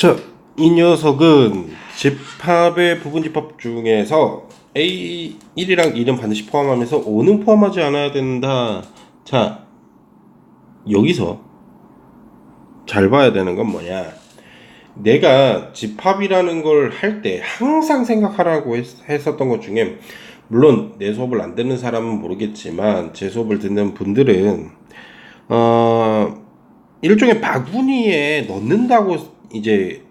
자, 이 녀석은 집합의 부분 집합 중에서 A 1이랑 2는 반드시 포함하면서 5는 포함하지 않아야 된다. 자, 여기서 잘 봐야 되는 건 뭐냐? 내가 집합이라는 걸 할 때 항상 생각하라고 했, 했었던 것 중에 물론 내 수업을 안 듣는 사람은 모르겠지만 제 수업을 듣는 분들은 어 일종의 바구니에 넣는다고 이제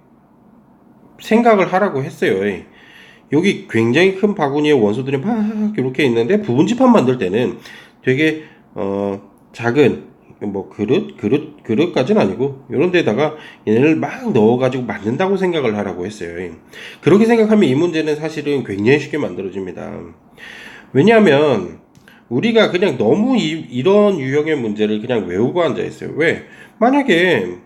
생각을 하라고 했어요. 여기 굉장히 큰 바구니에 원소들이 막 이렇게 있는데 부분 집합 만들 때는 되게 어 작은 뭐 그릇 그릇 그릇까지는 아니고 이런 데다가 얘네를 막 넣어 가지고 만든다고 생각을 하라고 했어요. 그렇게 생각하면 이 문제는 사실은 굉장히 쉽게 만들어집니다. 왜냐하면 우리가 그냥 너무 이, 이런 유형의 문제를 그냥 외우고 앉아 있어요. 왜? 만약에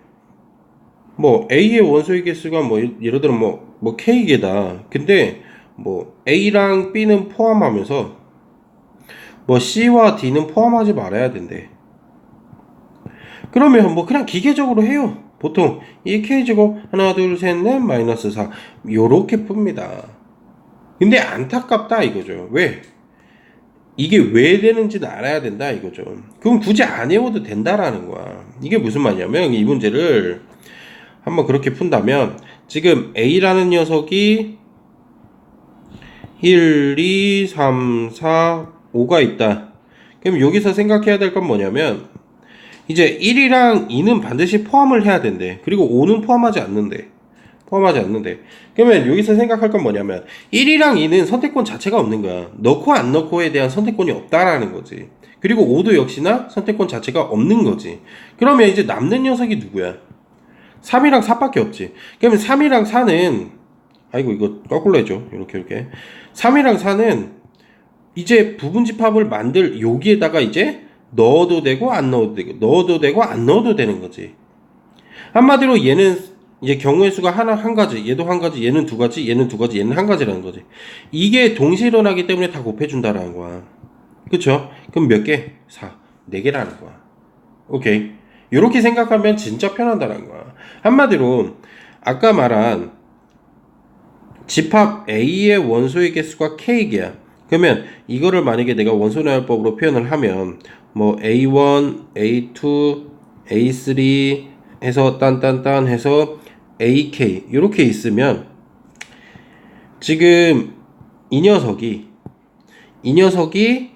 뭐 A의 원소의 개수가 뭐 예- 예를 들어 뭐, 뭐 K개다. 근데 뭐 A랑 B는 포함하면서 뭐 C와 D는 포함하지 말아야 된대. 그러면 뭐 그냥 기계적으로 해요. 보통 이 K제곱 하나 둘 셋 넷 마이너스 4 요렇게 풉니다. 근데 안타깝다 이거죠. 왜? 이게 왜 되는지는 알아야 된다 이거죠. 그럼 굳이 안 외워도 된다라는 거야. 이게 무슨 말이냐면 이 문제를 한번 그렇게 푼다면 지금 A라는 녀석이 1, 2, 3, 4, 5가 있다. 그럼 여기서 생각해야 될 건 뭐냐면 이제 1이랑 2는 반드시 포함을 해야 된대. 그리고 5는 포함하지 않는데. 포함하지 않는데. 그러면 여기서 생각할 건 뭐냐면 1이랑 2는 선택권 자체가 없는 거야. 넣고 안 넣고에 대한 선택권이 없다라는 거지. 그리고 5도 역시나 선택권 자체가 없는 거지. 그러면 이제 남는 녀석이 누구야? 3이랑 4밖에 없지. 그러면 3이랑 4는 아이고 이거 거꾸로 해줘. 이렇게 이렇게. 3이랑 4는 이제 부분 집합을 만들 여기에다가 이제 넣어도 되고 안 넣어도 되고 넣어도 되고 안 넣어도 되는 거지. 한마디로 얘는 이제 경우의 수가 하나 한 가지, 얘도 한 가지, 얘는 두 가지, 얘는 두 가지, 얘는 한 가지라는 거지. 이게 동시에 일어나기 때문에 다 곱해준다라는 거야. 그쵸? 그럼 몇 개? 4. 4개라는 거야. 오케이. 이렇게 생각하면 진짜 편한다는 거야. 한마디로 아까 말한 집합 A의 원소의 개수가 K개야. 그러면 이거를 만약에 내가 원소 나열법으로 표현을 하면 뭐 A1, A2, A3 해서 딴딴딴 해서 AK 이렇게 있으면 지금 이 녀석이 이 녀석이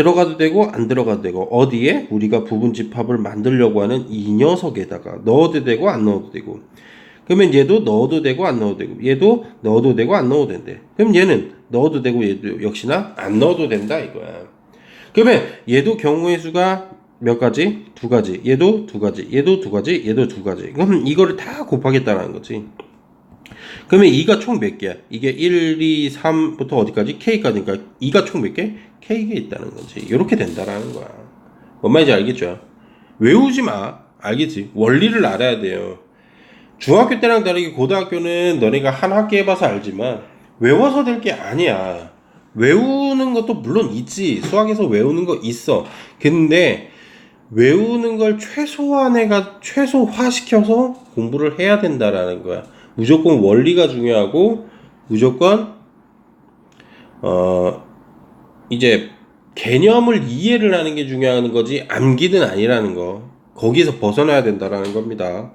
들어가도 되고 안 들어가도 되고 어디에 우리가 부분 집합을 만들려고 하는 이 녀석에다가 넣어도 되고 안 넣어도 되고. 그러면 얘도 넣어도 되고 안 넣어도 되고. 얘도 넣어도 되고 안 넣어도 된대. 그럼 얘는 넣어도 되고 얘도 역시나 안 넣어도 된다 이거야. 그러면 얘도 경우의 수가 몇 가지? 두 가지. 얘도 두 가지. 얘도 두 가지. 얘도 두 가지. 그럼 이거를 다 곱하겠다라는 거지. 그러면 2가 총 몇 개야? 이게 1, 2, 3부터 어디까지? K까지니까 2가 총 몇 개? K가 있다는 거지. 이렇게 된다라는 거야. 뭔 말인지 알겠죠? 외우지 마. 알겠지? 원리를 알아야 돼요. 중학교 때랑 다르게 고등학교는 너네가 한 학기 해봐서 알지만 외워서 될 게 아니야. 외우는 것도 물론 있지. 수학에서 외우는 거 있어. 근데 외우는 걸 최소한해가 최소화시켜서 공부를 해야 된다라는 거야. 무조건 원리가 중요하고 무조건 어 이제 개념을 이해를 하는 게 중요한 거지 암기는 아니라는 거. 거기서 벗어나야 된다라는 겁니다.